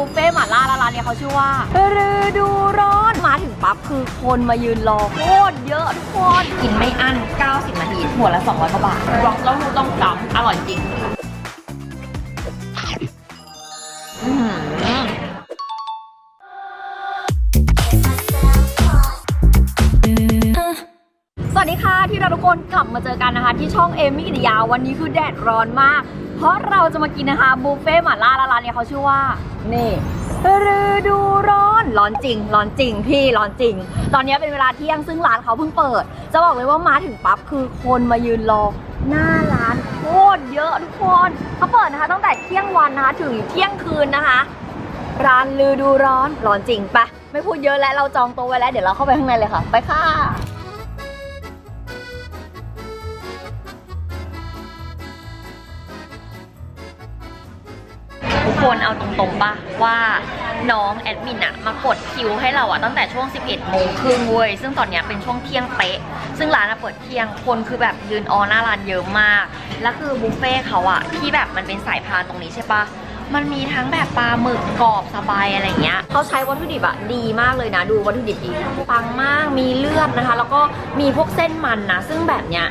บุฟเฟ่หม่าล่าแล้วร้านเนี่ยเขาชื่อว่าฤดูร้อนมาถึงปั๊บคือคนมายืนรอโคตรเยอะทุกคนกินไม่อั้น 90 นาทีหัวละ 200กว่าบาทบอกต้องรู้ต้องจำอร่อยจริงอื้อหือสวัสดีค่ะที่เราทุกคนกลับมาเจอกันนะคะ ที่ช่องเอมี่กิติยาวันนี้คือแดดร้อนมาก เพราะเราจะมากินนะคะบุฟเฟ่หม่าล่าร้านเนี่ยเขาชื่อว่า นี่ฤดูร้อนร้อนจริง ร้อนจริงพี่ร้อนจริง ตอนนี้เป็นเวลาเที่ยงซึ่งร้านเขาเพิ่งเปิด จะบอกเลยว่ามาถึงปั๊บคือคนมายืนรอหน้าร้านโคตรเยอะทุกคนเขาเปิดนะคะ ตั้งแต่เที่ยงวันนะคะถึงเที่ยงคืนนะคะ ร้านลือดูร้อนร้อนจริงปะไม่พูดเยอะแล้วเราจองโต๊ะไว้แล้วเดี๋ยวเราเข้าไปข้างในเลยค่ะ ไปค่ะ นเอาตรงๆป่ะว่าน้องแอดมินอะมากดคิวให้เราอะตั้งแต่ช่วง 11โมงครึ่งเว้ย ซึ่งตอนเนี้ยเป็นช่วงเที่ยงเป๊ะ ซึ่งร้านอะเปิดเที่ยงคนคือแบบยืนออหน้าร้านเยอะมาก แล้วคือบุฟเฟ่ต์เขาอะที่แบบมันเป็นสายพานตรงนี้ใช่ปะมันมีทั้งแบบปลาหมึกกรอบสบายอะไรเงี้ยเขาใช้วัตถุดิบอะดีมากเลยนะ ดูวัตถุดิบดีปังมากมีเลือดนะคะ แล้วก็มีพวกเส้นมันนะ ซึ่งแบบเนี้ย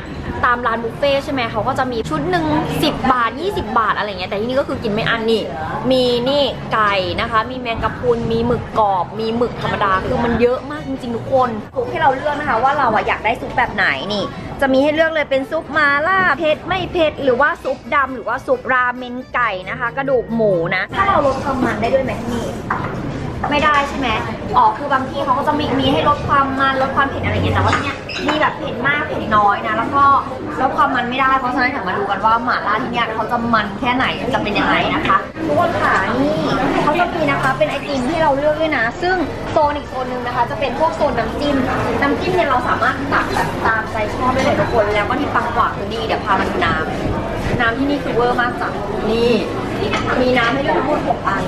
ตามร้านบุฟเฟ่ต์ใช่ไหมเขาก็จะมีชุดหนึ่ง10 บาท 20 บาทอะไรเงี้ยแต่ที่นี่ก็คือกินไม่อันนี่ มีนี่ไก่นะคะ มีแมงกะพรุนมีหมึกกรอบ มีหมึกธรรมดาคือมันเยอะมากจริงๆทุกคนซุปให้เราเลือกนะคะ ว่าเราอะอยากได้ซุปแบบไหนนี่ จะมีให้เลือกเลยเป็นซุปมาล่าเผ็ดไม่เผ็ดหรือว่าซุปดำหรือว่าซุปราเมนไก่นะคะ กระดูกหมูนะ ถ้าเราลดความมันได้ด้วยไหมนี่ ไม่ได้ใช่ไหม อ๋อคือบางที่เขาก็จะมีมีให้ลดความมันลดความเผ็ดอะไรอย่างเงี้ยแต่ว่าที่เนี้ยมีแบบเผ็ดมากเผ็ดน้อยนะ แล้วก็ลดความมันไม่ได้เพราะฉะนั้นเดี๋ยวมาดูกันว่าหม่าล่าที่เนี้ยเขาจะมันแค่ไหนจะเป็นยังไงนะคะทุกคนค่ะนี่เขาจะมีนะคะเป็นไอติมให้เราเลือกด้วยนะ ซึ่งโซนอีกโซนหนึ่งนะคะ จะเป็นพวกโซนน้ำจิ้มน้ำจิ้มเนี่ยเราสามารถตักแบบตามใจชอบได้เลยทุกคนแล้วก็ที่ปังกว่าคือนี่เดี๋ยวพามาดูน้ำน้ำที่นี่คือเวอร์มากจ้ะนี่มีน้ำให้เลือกทั้งหมดหกอัน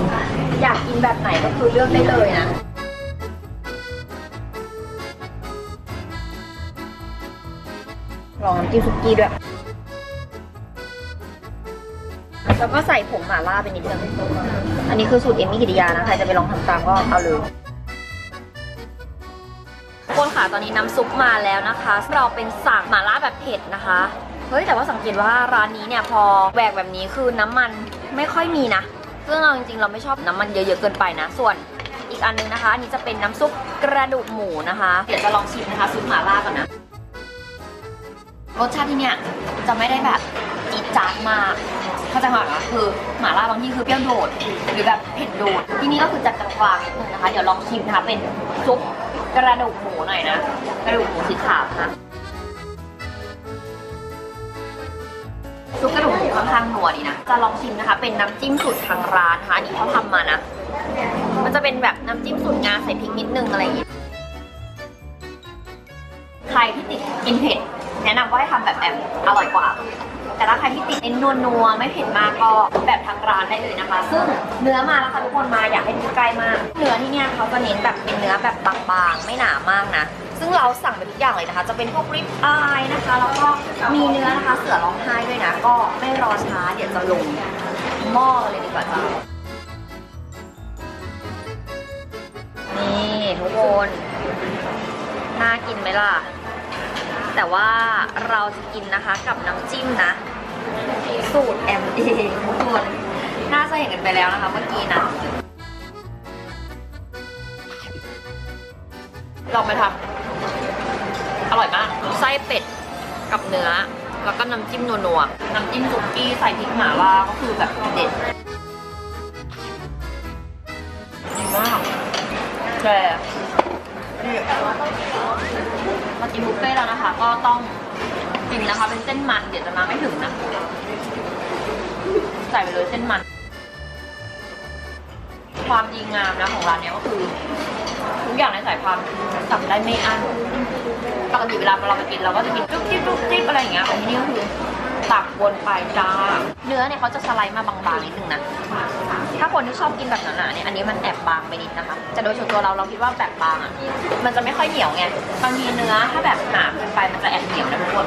อยากกินแบบไหนก็คือเลือกได้เลยนะ ลองน้ำจิ้มซุกี้ด้วย แล้วก็ใส่ผงหม่าล่าไปนิดนึงอันนี้คือสูตรเอมมี่กิติยานะใครจะไปลองทำตามก็เอาเลยทุกคนค่ะตอนนี้น้ำซุปมาแล้วนะคะ เราเป็นสั่งหม่าล่าแบบเผ็ดนะคะเฮ้ยแต่ว่าสังเกตว่าร้านนี้เนี่ยพอแหวกแบบนี้คือน้ำมันไม่ค่อยมีนะซึ่งเราจริงๆเราไม่ชอบน้ำมันเยอะๆเกินไปนะ ส่วนอีกอันนึงนะคะอันนี้จะเป็นน้ำซุปกระดูกหมูนะคะ เดี๋ยวจะลองชิมนะคะซุปหม่าล่าก่อนนะ รสชาติที่เนี่ยจะไม่ได้แบบจีดจ๊าดมากเข้าใจไหมคะคือหม่าล่าบางที่คือเปรี้ยวโดด หรือแบบเผ็ดโดด ที่นี่ก็คือจะกลางๆนิดนึงนะคะ เดี๋ยวลองชิมนะคะเป็นซุปกระดูกหมูหน่อยนะ กระดูกหมูสีขาวนะซุปกระดูกหมูค่อนข้างนัวดีนะ จะลองชิมนะคะ เป็นน้ำจิ้มสูตรทางร้านนะคะอันนี่เขาทำมานะ มันจะเป็นแบบน้ำจิ้มสูตรงาใส่พริกนิดนึงอะไรอย่างเงี้ยใครที่ติดกินเผ็ด แนะนำว่าให้ทำแบบแอมอร่อยกว่า แต่ถ้าใครที่ติดเน้นนัวๆไม่เผ็ดมากก็แบบทางร้านได้เลยนะคะ ซึ่งเนื้อมาแล้วค่ะทุกคนมาอยากให้ดูใกล้มาก เนื้อที่เนี่ยเขาจะเน้นแบบเป็นเนื้อแบบบางๆ ไม่หนามากนะ ซึ่งเราสั่งไปทุกอย่างเลยนะคะ จะเป็นพวกริบอายนะคะ แล้วก็มีเนื้อนะคะเสือร้องไห้ด้วยนะ ก็ไม่รอช้าเดี๋ยวจะลงหม้อเลยดีกว่าจ้านี่ทุกคน น่ากินไหมล่ะ แต่ว่าเราจะกินนะคะกับน้ำจิ้มนะ สูตรแอมเองทุกคนน่าจะเห็นกันไปแล้วนะคะเมื่อกี้นะลองไปทำอร่อยมาก ไส้เป็ดกับเนื้อ แล้วก็น้ำจิ้มนัวๆ น้ำจิ้มสุกี้ใส่พริกหม่าล่าก็คือแบบเด็ดดีมากแต่นี่ มากินบุฟเฟ่แล้วนะคะ ก็ต้องกินนะคะเป็นเส้นมันเดี๋ยวจะมาไม่ถึงนะ ใส่ไปเลยเส้นมัน ความดีงามนะของร้านเนี้ยก็คือทุกอย่างในสายพานสั่งได้ไม่อั้นปกติเวลาเราไปกินเราก็จะกินจุ๊บจิ๊บจุ๊บจิ๊บอะไรอย่างเงี้ยแต่ที่นี่ก็คือ ตักวนไปจ้า เนื้อเนี่ยเขาจะสไลด์มาบางๆนิดนึงนะ ถ้าคนที่ชอบกินแบบหนาๆเนี่ย อันนี้มันแอบบางไปนิดนะคะแต่โดยส่วนตัวเราเราคิดว่าแบบบางอะ มันจะไม่ค่อยเหนียวไง บางทีเนื้อถ้าแบบหนาเกินไปมันจะแอบเหนียวนะทุกคน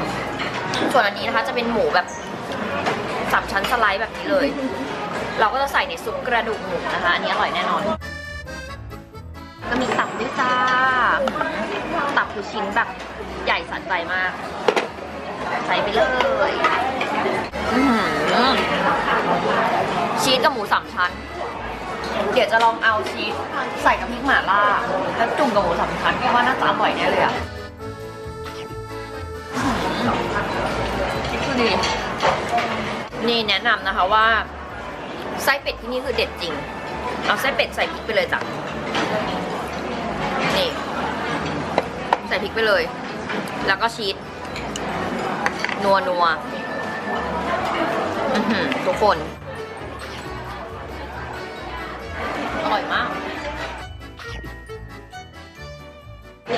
ส่วนอันนี้นะคะจะเป็นหมูแบบสามชั้นสไลด์แบบนี้เลย เราก็จะใส่ในซุปกระดูกหมูนะคะ อันนี้อร่อยแน่นอน ก็มีตับด้วยจ้า ตับคือชิ้นแบบใหญ่สะใจมาก ใส่ไปเลยชีสกับหมูสามชั้น เดี๋ยวจะลองเอาชีสใส่กับพริกหม่าล่า แล้วจุ่มกับหมูสามชั้นคิดว่าน่าจะอร่อยแน่เลยอะดีนี่แนะนำนะคะว่าไส้เป็ดที่นี่คือเด็ดจริง เอาไส้เป็ดใส่พริกไปเลยจ้ะ นี่ ใส่พริกไปเลย แล้วก็ชีส นัวนัวทุกคน อร่อยมาก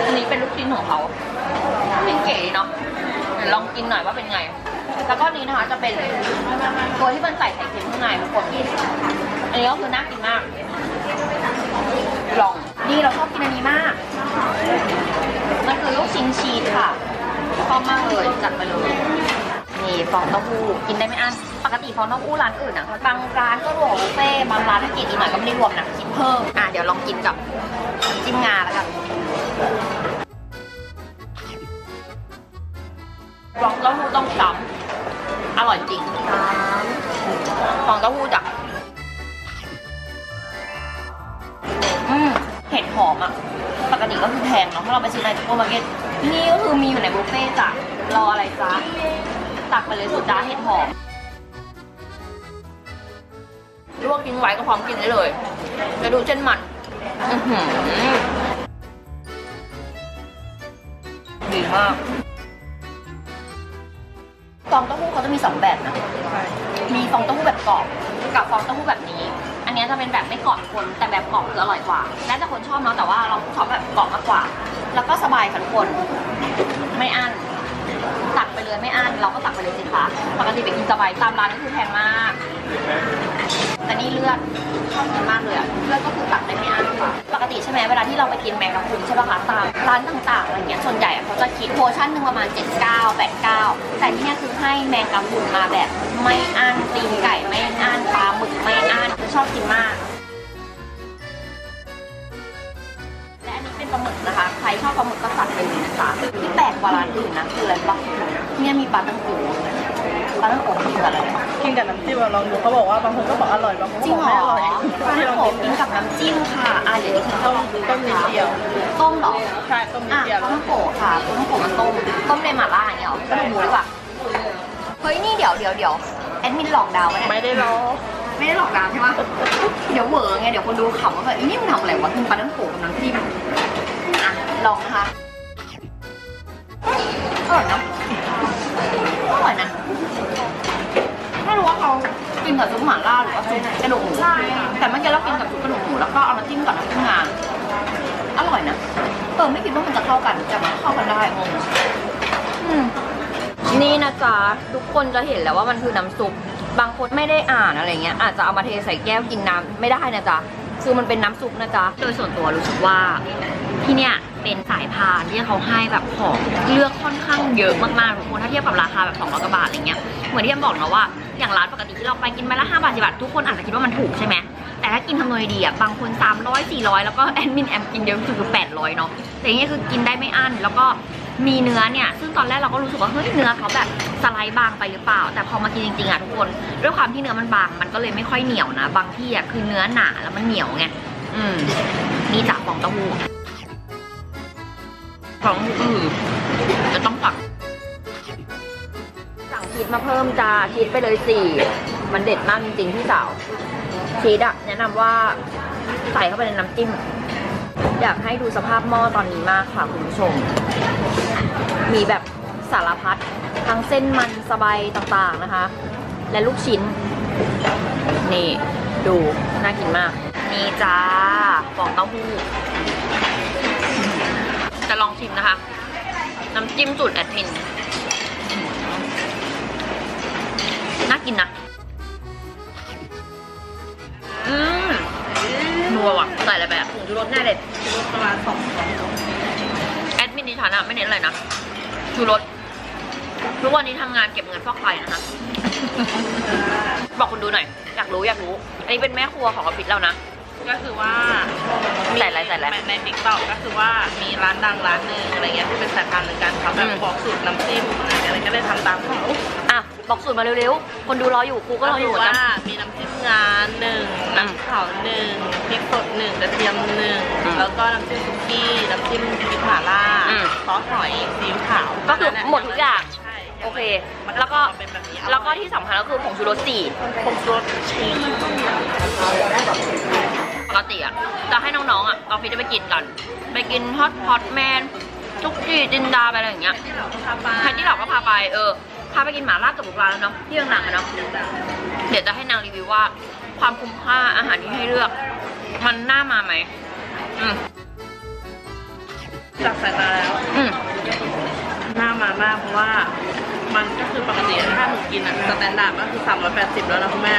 อันนี้เป็นลูกชิ้นของเขาเป็นเก๋เนาะลองกินหน่อยว่าเป็นไง แล้วก็นี้นะคะจะเป็นตัวที่มันใส่ไข่เค็มข้างในทุกคนอันนี้ก็คือน่ากินมาก ลอง นี่เราชอบกินอันนี้มาก มันคือลูกชิ้นชีสค่ะ ชอบมากเลยจัดไปเลยนี่ฟองเต้าหู้กินได้ไม่อั้นปกติฟองเต้าหู้ร้านอื่นนะบางร้านก็รวมบุฟเฟ่บางร้านถ้ากินอีกหน่อยก็ไม่ได้รวมนะคิดเพิ่มอะเดี๋ยวลองกินกับน้ำจิ้มงาแล้วกันฟองเต้าหู้ต้องจำอร่อยจริงฟองเต้าหู้จ้ะอืมเห็ดหอมอะปกติก็คือแพงเนาะถ้าเราไปซื้อในซูเปอร์มาร์เก็ต นี่ก็คือมีอยู่ในบุฟเฟ่จ้ะรออะไรจ้ะตักไปเลยสุดจ้าเห็ดหอมลวกทิ้งไว้ก็พร้อมกินได้เลยจะดูเช่นมันอือหือดีมากฟองเต้าหู้เขาจะมีสองแบบนะ มีฟองเต้าหู้แบบกรอบกับฟองเต้าหู้แบบนี้ อันนี้จะเป็นแบบไม่กรอบคนแต่แบบกรอบคืออร่อยกว่า แล้วแต่คนชอบเนาะแต่ว่าเราชอบแบบกรอบมากกว่า แล้วก็สบายค่ะทุกคน ไม่อั้นตักไปเลยไม่อั้นเราก็ตักไปเลยสิคะปกติไปกินสบายตามร้านก็คือแพงมาก แต่นี่เลือดชอบกินมากเลยอะเลือดก็คือตักได้ไม่อั้นค่ะปกติใช่ไหมเวลาที่เราไปกินแมงกะพรุนใช่ปะคะตามร้านต่างๆอะไรเงี้ยส่วนใหญ่อะเขาจะคิดโพชั่นหนึ่งประมาณ 79 89 แต่ที่นี่คือให้แมงกะพรุนมาแบบ ไม่อั้นตีนไก่ไม่อั้นปลาหมึกไม่อั้นชอบกินมาก งไปเลยนะคะที่แปลกกว่าร้านอื่นนะคืออะไรบ้างเนี่ยมีปลาตั้งโกปลาตั้งโกกินกับอะไรกินกับน้ำจิ้มอะลองดูเขาบอกว่าบางคนก็บอกอร่อยบางคนจก็ริงบอกเหรไม่อร่อยปลาตั้ลงองโกกินกินกับน้ำจิ้มค่ะอะเดี๋ยวดิฉันต้มต้มนิดเดียวต้มเหรอ ใช่ต้มนิดอะเดียวปลาตั้งโกค่ะปลาตั้งโกมันต้มต้มในหม่าล่าอย่างเงี้ยเหรอกระดูหมูดีกว่าเฮ้ยนี่เดี๋ยวเดี๋ยวเดี๋ยวแอดมินหลอกดาวน์ไว้เนี่ไม่ได้รอไม่ได้หลอกดาวน์ใช่ไหมเดี๋ยวเหวอไงเดี๋ยวคนดูขำว่าแบบอีนี่มันทำอะไรวะกินปลาตั้งโกกับน้ำจิ้มอะลองนะคะ อร่อยนะอร่อยนะไม่รู้ว่าเขากินกับซุปหม่าล่าหรือว่าซุปกระดูกหมูแต่เมื่อกี้เรากินกับซุปกระดูกหมูแล้วก็เอามาจิ้มกับน้ำจิ้มงาอร่อยนะเออไม่คิดว่ามันจะเข้ากันแต่มันเข้ากันได้งงอืมนี่นะจ๊ะทุกคนจะเห็นแล้วว่ามันคือน้ำซุป บางคนไม่ได้อ่านอะไรเงี้ยอาจจะเอามาเทใส่แก้วกินน้ำไม่ได้นะจ๊ะคือมันเป็นน้ำซุปนะจ๊ะโดยส่วนตัวรู้สึกว่า ที่เนี่ยเป็นสายพานที่เขาให้แบบของเลือกค่อนข้างเยอะมากๆทุกคนถ้าเทียบกับราคาแบบ200กว่าบาทอะไรเงี้ยเหมือนที่แอมบอกนะว่าอย่างร้านปกติที่เราไปกินมาละ5บาท10บาททุกคนอาจจะคิดว่ามันถูกใช่ไหมแต่ถ้ากินทำเลยดีอะบางคน 300 400 แล้วก็แอดมินแอมกินเยอะสุดคือ800 เนาะแต่อย่างเงี้ยคือกินได้ไม่อั้นแล้วก็มีเนื้อเนี่ย ซึ่งตอนแรกเราก็รู้สึกว่าเฮ้ยเนื้อเขาแบบสไลด์บางไปหรือเปล่า แต่พอมากินจริงๆอะทุกคนด้วยความที่เนื้อมันบาง มันก็เลยไม่ค่อยเหนียวนะ บางที่อะคือเนื้อหนาแล้วมันเหนียวไงอืมนี่จากฟองเต้าหู้ ฟองอือจะต้องสั่งสั่งชีสมาเพิ่มจ้าชีสไปเลยสี่มันเด็ดมากจริงๆพี่สาวชีสอะแนะนำว่าใส่เข้าไปในน้ำจิ้ม อยากให้ดูสภาพหม้อตอนนี้มากค่ะคุณผู้ชม มีแบบสารพัดทั้งเส้นมันสบายต่างๆนะคะ และลูกชิ้น นี่ ดู น่ากินมาก นี่จ้าฟองเต้าหู้ จะลองชิมนะคะ น้ำจิ้มสูตรแอดมิน น่ากินนะ อืมนัวว่ะใส่อะไรไปอะผงชูรสแน่เลยประมาณสองแอดมินดิฉันอะไม่เน้นอะไรนะชูรสทุกวันนี้ทำงานเก็บเงินฟอกไตนะคะ บอกคุณดูหน่อย อยากรู้อยากรู้ อันนี้เป็นแม่ครัวของออฟฟิศเรานะ ก็คือว่าใส่อะไรใส่อะไรในในติ๊กต็อกก็คือว่ามีร้านดังร้านหนึ่งอะไรเงี้ยที่เป็นสายพันธุ์เหมือนกันเขาแบบอืมบอกสูตรน้ำจิ้มอะไรเงี้ยก็ได้ทำตามเขาอะ บอกสูตรมาเร็วๆ คนดูรออยู่ครูก็รออยู่เหมือนกันว่ามีน้ำจิ้มงาหนึ่งน้ำเผาหนึ่งพริกสดหนึ่งกระเทียมหนึ่งอืมแล้วก็น้ำจิ้มซุกี้น้ำจิ้มพริกหม่าล่าอืมซอสหอยซีอิ๊วขาวก็คือหมดทุกอย่าง ใช่โอเค มันแล้วก็เป็นแบบนี้แล้วก็ที่สำคัญก็คือผงชูรสสี่ผงชูรสชีสป กติอะจะให้น้องๆอะออฟฟิศจะไปกินกัน ไปกินฮอตพอตแมนจุกจีจินดาไปอะไรอย่างเงี้ยที่เราก็พาไปใครที่เราก็พาไปเออพาไปกินหมาล่ากับบุกร้านแล้วเนาะที่ดังๆอะเนาะเดี๋ยวจะให้นางรีวิวว่า ความคุ้มค่าอาหารที่ให้เลือก มันน่ามาไหมอืมจากสายตาแล้ว อืมน่ามามากเพราะว่า มันก็คือปกติถ้าหนูกินอะสแตนดาร์ดก็คือ380แล้วนะคุณแม่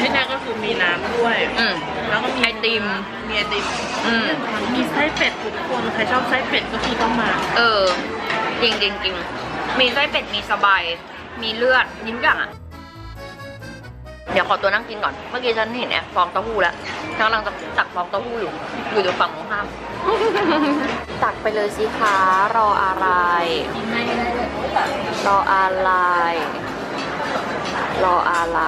ที่นี่ก็คือมีน้ำด้วย อืม แล้วก็มีไอติมมีไอติมอืม มีไส้เป็ดทุกคนใครชอบไส้เป็ดก็คือต้องมาเออ จริงจริงจริงมีไส้เป็ดมีสบาย มีเลือดมีทุกอย่างอะ เดี๋ยวขอตัวนั่งกินก่อน เมื่อกี้ฉันเห็นแอบฟองเต้าหู้แล้วฉันกำลังจะตักฟองเต้าหู้อยู่ อยู่ตรงฝั่งตรงข้าม ตักไปเลยสิคะ รออะไร รออะไร รออะไร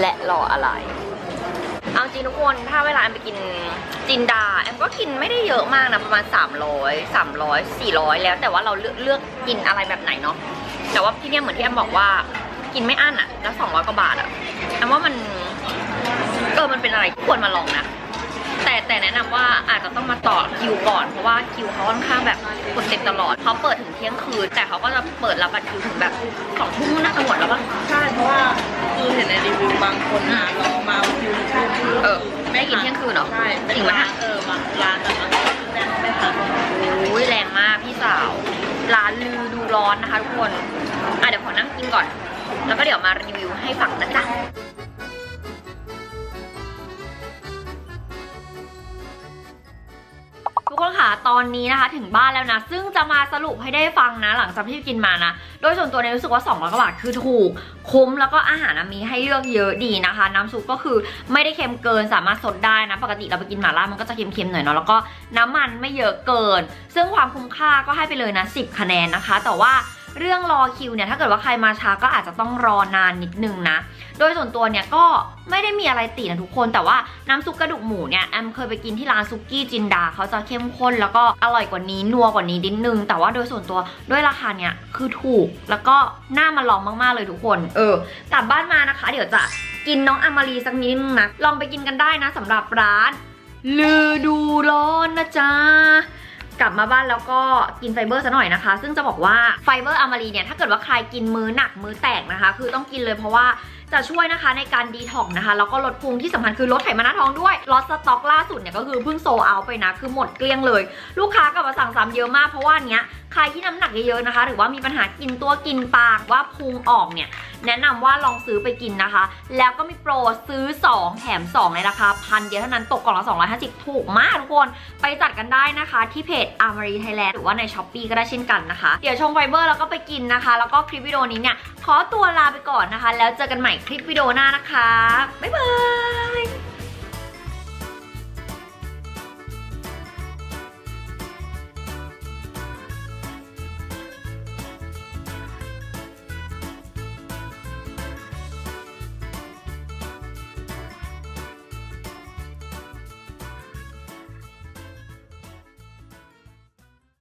และรออะไร เอาจริงทุกคน ถ้าเวลาแอมไปกินจินดา แอมก็กินไม่ได้เยอะมากนะ ประมาณ 300 300 400 แล้วแต่ว่าเราเลือกเลือกกินอะไรแบบไหนเนาะ แต่ว่าที่เนี่ยเหมือนที่แอมบอกว่า กินไม่อั้นอะแล้ว200กว่าบาทอะแอมว่ามันเออมันเป็นอะไรที่ควรมาลองนะแต่แต่แนะนำว่าอาจจะต้องมาต่อคิวก่อนเพราะว่าคิวเขาค่อนข้างแบบคนเต็มตลอดเขาเปิดถึงเที่ยงคืน แต่เขาก็จะเปิดรับบัตรคิวถึงแบบสองทุ่มน่าจะหมดแล้วปะใช่เพราะว่าคือเห็นในรีวิวบางคนนะรอมาเอาคิวคิวคิวเออไม่ได้กินเที่ยงคืนเหรอใช่จริงไหมร้านเออบางร้านแต่บางร้านแน่นไม่ทันโอ้ยแรงมากพี่สาว ร้านลือดูร้อนนะคะทุกคนอะเดี๋ยวขอนั่งกินก่อน แล้วก็เดี๋ยวมารีวิวให้ฟังนะจ๊ะทุกคนค่ะตอนนี้นะคะถึงบ้านแล้วนะ ซึ่งจะมาสรุปให้ได้ฟังนะ หลังจากที่กินมานะ โดยส่วนตัวเนี่ยรู้สึกว่า200กว่าบาทคือถูก คุ้มแล้วก็อาหารมีให้เลือกเยอะดีนะคะ น้ำซุปก็คือไม่ได้เค็มเกินสามารถสดได้นะ ปกติเราไปกินหม่าล่ามันก็จะเค็มๆหน่อยเนาะแล้วก็น้ำมันไม่เยอะเกิน ซึ่งความคุ้มค่าก็ให้ไปเลยนะ 10 คะแนนนะคะ แต่ว่า เรื่องรอคิวเนี่ยถ้าเกิดว่าใครมาช้าก็อาจจะต้องรอนานนิดนึงนะ โดยส่วนตัวเนี่ยก็ไม่ได้มีอะไรตินะทุกคน แต่ว่าน้ำซุปกระดูกหมูเนี่ยแอมเคยไปกินที่ร้านซุกี้จินดาเขาจะเข้มข้นแล้วก็อร่อยกว่านี้นัวกว่านี้นิดนึง แต่ว่าโดยส่วนตัวด้วยราคาเนี่ยคือถูกแล้วก็น่ามาลองมากๆเลยทุกคน เออกลับบ้านมานะคะ เดี๋ยวจะกินน้องอามารีสักนิดนึงนะลองไปกินกันได้นะสำหรับร้านลือดูร้อนนะจ๊ะ กลับมาบ้านแล้วก็กินไฟเบอร์ซะหน่อยนะคะ ซึ่งจะบอกว่าไฟเบอร์อะมารีเนี่ยถ้าเกิดว่าใครกินมื้อหนักมื้อแตกนะคะ คือต้องกินเลยเพราะว่า จะช่วยนะคะในการดีท็อกนะคะแล้วก็ลดพุงที่สำคัญคือลดไขมันหน้าท้องด้วยลดสต็อกล่าสุดเนี่ยก็คือเพิ่งโซเอาไปนะ คือหมดเกลี้ยงเลย ลูกค้ากลับมาสั่งซ้ำเยอะมากเพราะว่าเนี้ยใครที่น้ำหนักเยอะๆนะคะ หรือว่ามีปัญหากินตัวกินปากว่าพุงออกเนี่ยแนะนำว่าลองซื้อไปกินนะคะ แล้วก็มีโปรซื้อ 2 แถม 2 ในราคาพันเดียวเท่านั้นตกกล่องละ 250 ถูกมากทุกคน ไปจัดกันได้นะคะ ที่เพจ a r m a r y Thailand หรือว่าใน s h อ p e e ก็ได้เช่นกันนะคะ เดี๋ยวชมไฟเบอร์แล้วก็ไปกินนะคะ แล้วก็คลิปวิดีโอนี้เนี่ย ขอตัวลาไปก่อนนะคะ แล้วเจอกันใหม่คลิปวิดีโอหน้านะคะ บ๊ายบาย